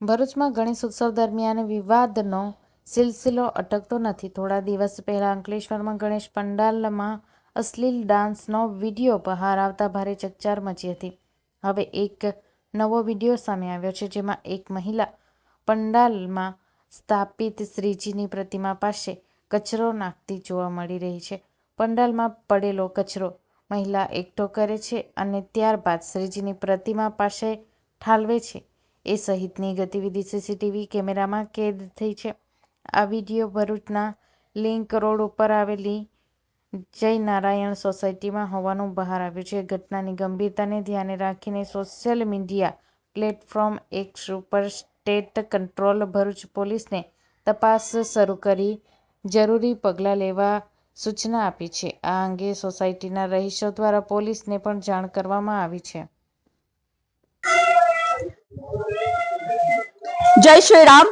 ભરૂચમાં ગણેશ ઉત્સવ દરમિયાન વિવાદનો સિલસિલો અટકતો નથી. થોડા દિવસ પહેલા અંકલેશ્વરમાં ગણેશ પંડાલમાં અશ્લીલ ડાન્સનો વીડિયો બહાર આવતા ભારે ચકચાર મચી હતી. હવે એક નવો વીડિયો સામે આવ્યો છે, જેમાં એક મહિલા પંડાલમાં સ્થાપિત શ્રીજીની પ્રતિમા પાસે કચરો નાખતી જોવા મળી રહી છે. પંડાલમાં પડેલો કચરો મહિલા એકઠો કરે છે અને ત્યારબાદ શ્રીજીની પ્રતિમા પાસે ઠાલવે છે. એ સહિતની ગતિવિધિ સીસીટીવી કેમેરામાં કેદ થઈ છે. આ વીડિયો ભરૂચના લિંક રોડ ઉપર આવેલી જય નારાયણ સોસાયટીમાં હોવાનું બહાર આવ્યું છે. ઘટનાની ગંભીરતાને ધ્યાને રાખીને સોશિયલ મીડિયા પ્લેટફોર્મ એક્સ ઉપર સ્ટેટ કંટ્રોલ ભરૂચ પોલીસને તપાસ શરૂ કરી જરૂરી પગલાં લેવા સૂચના આપી છે. આ અંગે સોસાયટીના રહીશો દ્વારા પોલીસને પણ જાણ કરવામાં આવી છે. જય શ્રી રામ.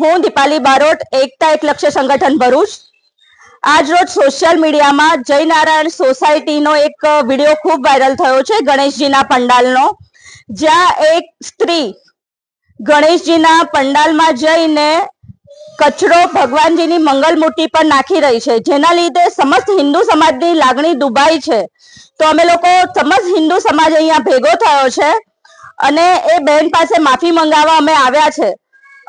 હું દીપાલી બારોટ, એકતા એક લક્ષ્ય સંગઠન ભરૂચ. આજ રોજ સોશિયલ મીડિયામાં જય નારાયણ સોસાયટીનો એક વીડિયો ખૂબ વાયરલ થયો છે, ગણેશજીના પંડાલનો. જ્યાં એક સ્ત્રી ગણેશજીના પંડાલમાં જઈને કચરો ભગવાનજીની મંગલ મૂર્તિ પર નાખી રહી છે. જેના લીધે સમસ્ત હિન્દુ સમાજની લાગણી દુભાઈ છે. તો અમે લોકો સમસ્ત હિન્દુ સમાજ અહીંયા ભેગો થયો છે અને એ બહેન પાસે માફી મંગાવવા અમે આવ્યા છે.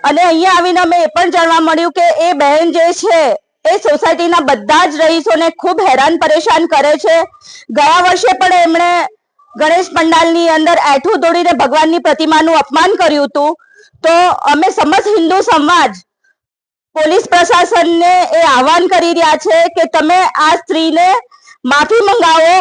અને અહીંયા આવીને અમે એ પણ જાણવા મળ્યું કે એ બહેન જે છે, એ સોસાયટીના બધા જ રહીશોને ખૂબ હેરાન પરેશાન કરે છે. ગયા વર્ષે પણ એમણે ગણેશ પંડાલની અંદર એઠું દોડીને ભગવાનની પ્રતિમાનું અપમાન કર્યું હતું. તો અમે સમસ્ત હિન્દુ સમાજ, પોલીસ પ્રશાસનને એ આહવાન કરી રહ્યા છે કે તમે આ સ્ત્રીને માફી મંગાવો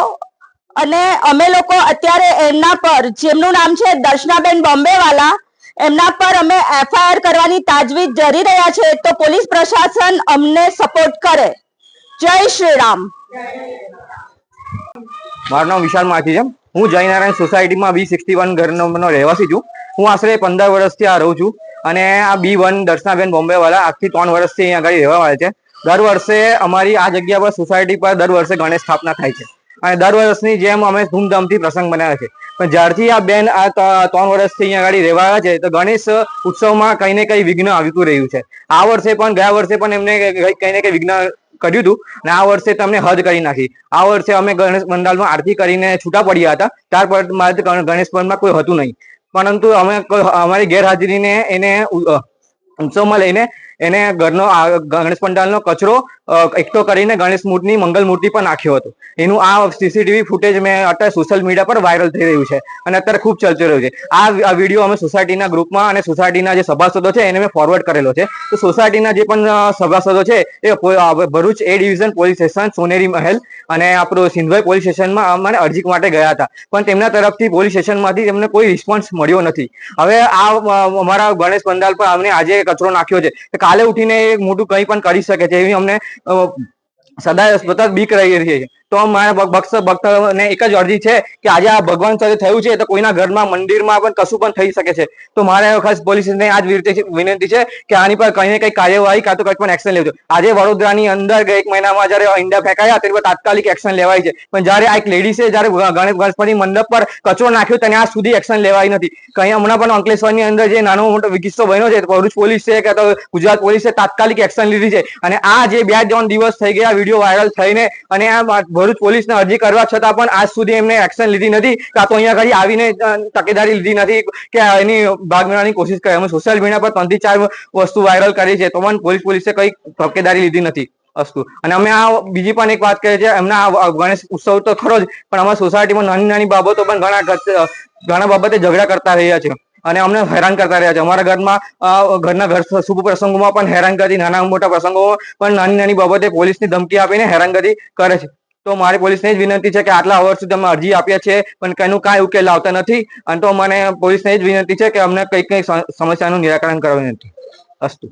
અને અમે લોકો અત્યારે એમના પર, જેમનું નામ છે દર્શનાબેન બોમ્બેવાલા એમના પર અમે એફઆઈઆર કરવાની તાજવીજ જરી રહ્યા છે તો પોલીસ પ્રશાસન અમને સપોર્ટ કરે. જય શ્રી રામ મારું નામ વિશાલ માથી છે. હું જયનારાયણ સોસાયટીમાં બી સિક્સટી વન ઘરનો રહેવાસી છું. હું આશરે પંદર વર્ષથી આ રહું છું અને આ બી વન દર્શનાબેન બોમ્બે વાળા આજથી ત્રણ વર્ષથી અહીંયા આગળ રહેવા વાળા છે. દર વર્ષે અમારી આ જગ્યા પર સોસાયટી પર દર વર્ષે ગણેશ સ્થાપના થાય છે. અને દર વર્ષની જેમ અમે ધૂમધામથી પ્રસંગ બનાવ્યા છે. પણ જ્યારથી આ બેન આ ત્રણ વર્ષથી અહીંયા આગળ રહેવા છે, તો ગણેશ ઉત્સવમાં કઈ ને કંઈ વિઘ્ન આવતું રહ્યું છે. આ વર્ષે પણ, ગયા વર્ષે પણ એમને કંઈ ને કંઈ વિઘ્ન કર્યું હતું અને આ વર્ષે તમને હદ કરી નાખી. આ વર્ષે અમે ગણેશ પંડાલમાં આરતી કરીને છૂટા પડ્યા હતા, ત્યાર પર મારે ગણેશ પંડમાં કોઈ હતું નહીં. પરંતુ અમે અમારી ગેરહાજરીને એને ઉત્સવમાં લઈને એને ઘરનો ગણેશ પંડાલનો કચરો એકઠો કરીને ગણેશ મૂર્તિની મંગલ મૂર્તિ પણ નાખ્યો હતો. એનું આ સીસીટીવી ફૂટેજ મેં અત્યારે સોશિયલ મીડિયા પર વાયરલ થઈ રહ્યું છે અને અત્યારે ખૂબ ચર્ચી રહ્યું છે. આ વીડિયો અમે સોસાયટીના ગ્રુપમાં અને સોસાયટીના જે સભાસદો છે એને મેં ફોરવર્ડ કરેલો છે. તો સોસાયટીના જે પણ સભાસદો છે એ Bharuch A division police station Soneri Mahal અને આપણું સિંધવાઈ પોલીસ સ્ટેશનમાં અમારે અરજી માટે ગયા હતા. પણ તેમના તરફથી પોલીસ સ્ટેશનમાંથી તેમને કોઈ રિસ્પોન્સ મળ્યો નથી. હવે આ અમારા ગણેશ પંડાલ પર અમને આજે કચરો નાખ્યો છે. કાલે ઉઠીને મોટું કંઈ પણ કરી શકે છે એવી અમને સદાય સતત બીક રહી રહી છે. તો મારા ભક્ત ભક્તને એક જ અરજી છે કે આજે આ ભગવાન સાથે થયું છે તો કોઈના ઘરમાં મંદિરમાં પણ કશું પણ થઈ શકે છે. તો મારે ખાસ પોલીસને આજ વિનંતી છે કે આની પર કઈ ને કઈ કાર્યવાહી કાં તો કંઈ પણ એક્શન લેજો. આજે વડોદરાની અંદર એક મહિનામાં જયારે ઈંડા ફેંકાયા ત્યારે તાત્કાલિક એક્શન લેવાય છે. પણ જયારે આ એક લેડીસે જયારે ગણપતિ મંડપ પર કચરો નાખ્યો તેને આજ સુધી એક્શન લેવાય નથી. કઈ હમણાં પણ અંકલેશ્વરની અંદર જે નાનો મોટો કિસ્સો બન્યો છે, ભરૂચ પોલીસ છે કે ગુજરાત પોલીસે તાત્કાલિક એક્શન લીધી છે. અને આ જે બે ત્રણ દિવસ થઈ ગયા વીડિયો વાયરલ થઈને અને આ ભરૂચ પોલીસને અરજી કરવા છતાં પણ આજ સુધી એમને એક્શન લીધી નથી. કાં તો અહીંયા ઘડી આવીને તકેદારી લીધી નથી કે એની ભાગ મેળવવાની કોશિશ કરી. અમે સોશિયલ મીડિયા પર ત્રણથી ચાર વસ્તુ વાયરલ કરી છે, તો પણ પોલીસ પોલીસે કઈ તકેદારી લીધી નથી અસ્તુ અને અમે આ બીજી પણ એક વાત કરીએ છીએ, એમના ગણેશ ઉત્સવ તો ખરો જ, પણ અમારા સોસાયટીમાં નાની નાની બાબતો પણ ઘણા ઘણા બાબતે ઝઘડા કરતા રહ્યા છે. અને અમને હેરાન કરતા રહ્યા છે. અમારા ઘરમાં ઘરના ઘર શુભ પ્રસંગોમાં પણ હેરાન કરી, નાના મોટા પ્રસંગોમાં પણ નાની નાની બાબતે પોલીસની ધમકી આપીને હેરાનગતિ કરે છે. તો મારી પોલીસને જ વિનંતી છે કે આટલા અવર સુધી અમે અરજી આપ્યા છે પણ કઈનું કાંઈ ઉકેલ આવતા નથી. અને તો મને પોલીસને જ વિનંતી છે કે અમને કઈ કઈ સમસ્યાનું નિરાકરણ કરવા નથી. અસ્તુ.